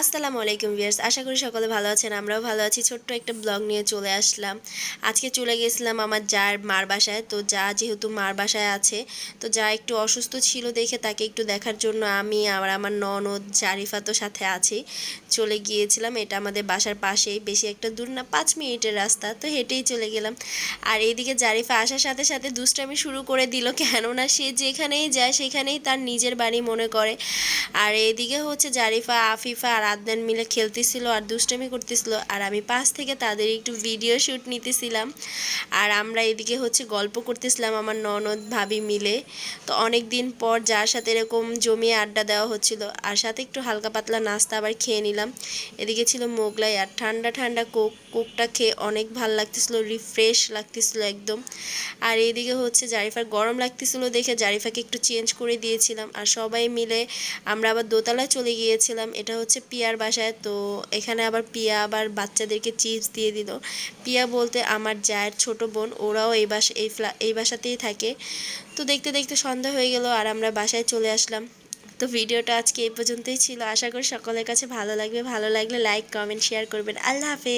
আসসালামু আলাইকুম ভিয়ার্স আশা করি সকলে ভালো আছেন, আমরাও ভালো আছি। ছোট্ট একটা ব্লগ নিয়ে চলে আসলাম। আজকে চলে গেছিলাম আমার যার মার বাসায়। তো যা যেহেতু মার বাসায় আছে, তো যা একটু অসুস্থ ছিল দেখে তাকে একটু দেখার জন্য আমি আর আমার ননদ জারিফা তো সাথে আছি। চলে গিয়েছিলাম, এটা আমাদের বাসার পাশেই, বেশি একটা দূর না, পাঁচ মিনিটের রাস্তা, তো হেঁটেই চলে গেলাম। আর এইদিকে জারিফা আসার সাথে সাথে দুষ্টামি শুরু করে দিল, কেননা সে যেখানেই যায় সেখানেই তার নিজের বাড়ি মনে করে। আর এইদিকে হচ্ছে জারিফা, আফিফা আর আদনান মিলে খেলতেছিল আর দুষ্টামি করতেছিল। আর আমি পাশ থেকে তাদের একটু ভিডিও শ্যুট নিতেছিলাম। আর আমরা এদিকে হচ্ছে গল্প করতেছিলাম আমার ননদ, ভাবি মিলে। তো অনেক দিন পর যার সাথে এরকম জমিয়ে আড্ডা দেওয়া হচ্ছিল, আর সাথে একটু হালকা পাতলা নাস্তা আবার খেয়ে নিলাম। এদিকে ছিল মোগলাই আর ঠান্ডা ঠান্ডা কোক, কোকটা খেয়ে অনেক ভালো লাগতেছিল রিফ্রেশ লাগতেছিল একদম। আর এদিকে হচ্ছে জারিফার গরম লাগতেছিল দেখে জারিফাকে একটু চেঞ্জ করে দিয়েছিলাম। আর সবাই মিলে আমরা আবার দোতলায় চলে গিয়েছিলাম। এটা হচ্ছে পিয়ার বাসায়, তো এখানে আবার পিয়া আবার বাচ্চাদেরকে চিপস দিয়ে দিল। পিয়া বলতে আমার জায়ের ছোট বোন, ওরাও এই বাসা, এই ফ্লা, এই বাসাতেই থাকে। তো দেখতে দেখতে সন্ধ্যা হয়ে গেল আর আমরা বাসায় চলে আসলাম। তো ভিডিওটা আজকে এই পর্যন্তই ছিল। আশা করি সকলের কাছে ভালো লাগবে। ভালো লাগলে লাইক কমেন্ট শেয়ার করবেন। আল্লাহ হাফেজ।